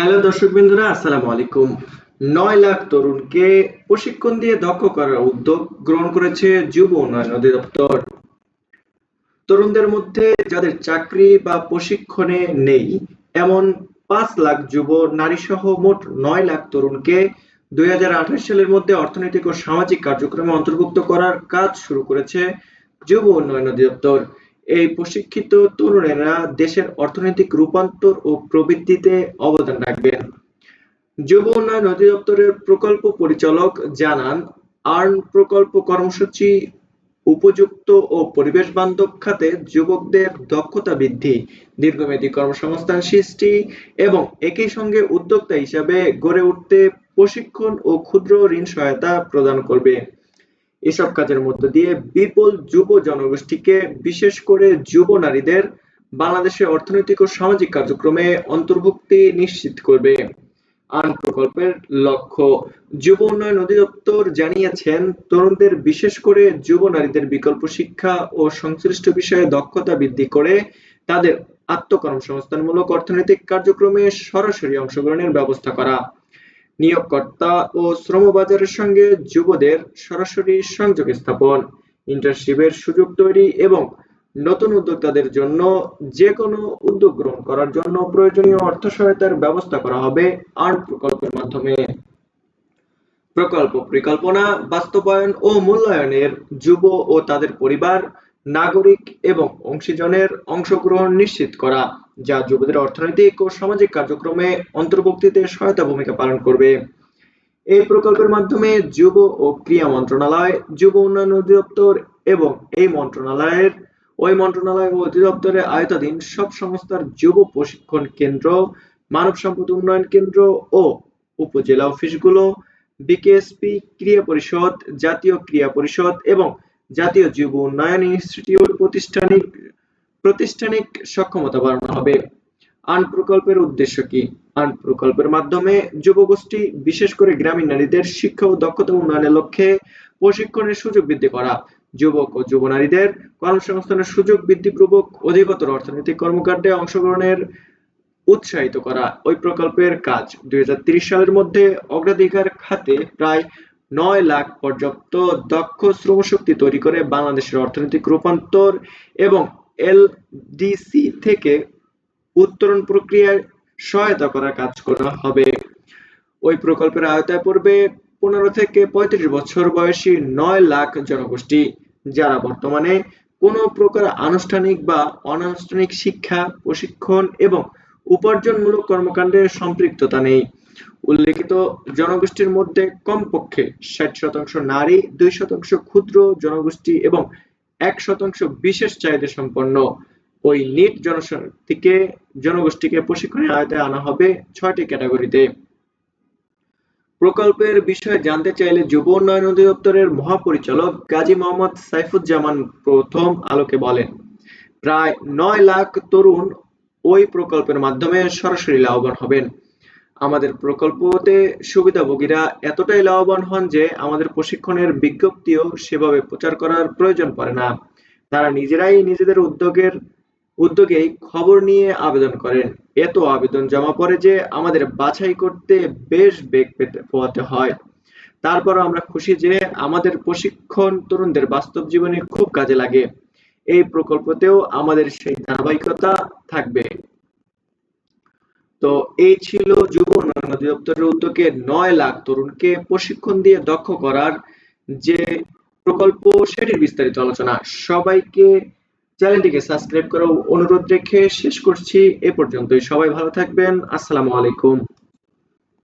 Hello দর্শক বিন্দুরা আসসালামু আলাইকুম। নয় লাখ তরুণকে প্রশিক্ষণ দিয়ে দক্ষ করার উদ্যোগ গ্রহণ করেছে যুব উন্নয়ন অধিদপ্তর। তরুণদের মধ্যে যাদের চাকরি বা প্রশিক্ষণে নেই, এমন পাঁচ লাখ যুব নারী সহ মোট নয় লাখ তরুণকে দুই হাজার আঠাশ সালের মধ্যে অর্থনৈতিক ও সামাজিক কার্যক্রমে অন্তর্ভুক্ত করার কাজ শুরু করেছে যুব উন্নয়ন অধিদপ্তর। এই প্রশিক্ষিত তরুণেরা দেশের অর্থনৈতিক রূপান্তর ও প্রবৃদ্ধিতে অবদান রাখবেন। যুব উন্নয়ন অধিদপ্তরের প্রকল্প পরিচালক জানান, আর্ন প্রকল্প কর্মসূচি, উপযুক্ত ও পরিবেশ বান্ধব খাতে যুবকদের দক্ষতা বৃদ্ধি, দীর্ঘমেয়াদী কর্মসংস্থান সৃষ্টি এবং একই সঙ্গে উদ্যোক্তা হিসাবে গড়ে উঠতে প্রশিক্ষণ ও ক্ষুদ্র ঋণ সহায়তা প্রদান করবে। এসব কাজের মধ্য দিয়ে বিপুল যুব জনগোষ্ঠীকে, বিশেষ করে যুব নারীদের, বাংলাদেশের অর্থনৈতিক ও সামাজিক কার্যক্রমে অন্তর্ভুক্তি নিশ্চিত করবে। আর্ন প্রকল্পের লক্ষ্য, যুব উন্নয়ন অধিদপ্তর জানিয়েছেন, তরুণদের বিশেষ করে যুব নারীদের বিকল্প শিক্ষা ও সংশ্লিষ্ট বিষয়ে দক্ষতা বৃদ্ধি করে তাদের আত্মকর্মসংস্থানমূলক অর্থনৈতিক কার্যক্রমে সরাসরি অংশগ্রহণের ব্যবস্থা করা। নিয়োগকর্তা ও শ্রমবাজারের সঙ্গে যুবদের সরাসরি সংযোগ স্থাপন ইন্টার্নশিপের সুযোগ তৈরি এবং নতুন উদ্যোক্তাদের জন্য যে কোনো উদ্যোগ গ্রহণ করার জন্য প্রয়োজনীয় অর্থ সহায়তার ব্যবস্থা করা হবে আর্ট প্রকল্পের মাধ্যমে। প্রকল্প পরিকল্পনা, বাস্তবায়ন ও মূল্যায়নের যুব ও তাদের পরিবার, নাগরিক এবং অংশীজনের অংশগ্রহণ নিশ্চিত করা। যা যুবদের অর্থনৈতিক ও সামাজিক কার্যক্রমে অন্তর্ভুক্তিতে সহায়তা ভূমিকা পালন করবে। এই প্রকল্পের মাধ্যমে যুব ও ক্রিয়া মন্ত্রণালয়, যুব উন্নয়ন অধিদপ্তর এবং এই মন্ত্রণালয়ের, ওই মন্ত্রণালয় ও অধিদপ্তরের আয়তাধীন সব সংস্থার যুব প্রশিক্ষণ কেন্দ্র, মানব সম্পদ উন্নয়ন কেন্দ্র ও উপজেলা অফিসগুলো, বিকেএসপি ক্রিয়া পরিষদ, জাতীয় ক্রিয়া পরিষদ এবং জাতীয় যুব উন্নয়ন ইনস্টিটিউট প্রতিষ্ঠানিক প্রতিষ্ঠানিক সক্ষমতা বাড়ানো হবে। আন প্রকল্পের উদ্দেশ্য কি? আন প্রকল্পের মাধ্যমে যুবগোষ্ঠী, বিশেষ করে গ্রামীণ নারীদের শিক্ষা ও দক্ষতা উন্নয়নের লক্ষ্যে প্রশিক্ষণের সুযোগ বৃদ্ধি করা। যুবক ও যুব নারীদের কর্মসংস্থানের সুযোগ বৃদ্ধিপূর্বক অধিকতর অর্থনৈতিক কর্মকাণ্ডে অংশগ্রহণের উৎসাহিত করা। ওই প্রকল্পের কাজ দুই সালের মধ্যে অগ্রাধিকার খাতে প্রায় নয় লাখ পর্যাপ্ত দক্ষ শ্রমশক্তি তৈরি করে বাংলাদেশের অর্থনৈতিক রূপান্তর এবং এলডিসি থেকে উত্তরণ প্রক্রিয়ায় সহায়তা করার কাজ করা হবে। ওই প্রকল্পের আওতায় পড়বে পনেরো থেকে পঁয়ত্রিশ বছর বয়সী নয় লাখ জনগোষ্ঠী, যারা বর্তমানে কোনো প্রকার আনুষ্ঠানিক বা অনানুষ্ঠানিক শিক্ষা, প্রশিক্ষণ এবং উপার্জনমূলক কর্মকাণ্ডে সম্পৃক্ততা নেই। উল্লেখিত জনগোষ্ঠীর মধ্যে কমপক্ষে ষাট শতাংশ নারী, দুই শতাংশ ক্ষুদ্র জনগোষ্ঠী এবং এক শতাংশ বিশেষ চাহিদা সম্পন্ন। ওই নিট জনশক্তিকে জনগোষ্ঠীকে প্রশিক্ষণের আয়তায় আনা হবে ছয়টি ক্যাটাগরিতে। প্রকল্পের বিষয়ে জানতে চাইলে যুব উন্নয়ন অধিদপ্তরের মহাপরিচালক গাজী মোহাম্মদ সাইফুজ্জামান প্রথম আলোকে বলেন, প্রায় নয় লাখ তরুণ ওই প্রকল্পের মাধ্যমে সরাসরি লাভবান হবেন। আমাদের প্রকল্পতে সুবিধাভোগীরা এতটাই লাভবান হন যে আমাদের প্রশিক্ষণের বিজ্ঞপ্তিও সেভাবে প্রচার করার প্রয়োজন পড়ে না। তারা নিজেরাই নিজেদের উদ্যোগের, উদ্যোগেই খবর নিয়ে আবেদন করেন। এত আবেদন জমা পড়ে যে আমাদের বাছাই করতে বেশ বেগ পেতে পোয়াতে হয়। তারপর আমরা খুশি যে আমাদের প্রশিক্ষণ তরুণদের বাস্তব জীবনে খুব কাজে লাগে। এই প্রকল্পতেও আমাদের সেই ধারাবাহিকতা থাকবে। তো এই ছিল যুব উন্নয়ন অধিদপ্তরের উদ্যোগে নয় লাখ তরুণকে প্রশিক্ষণ দিয়ে দক্ষ করার যে প্রকল্প, সেটির বিস্তারিত আলোচনা। সবাইকে চ্যানেলটিকে সাবস্ক্রাইব করার অনুরোধ রেখে শেষ করছি। এ পর্যন্তই। সবাই ভালো থাকবেন। আসসালামু আলাইকুম।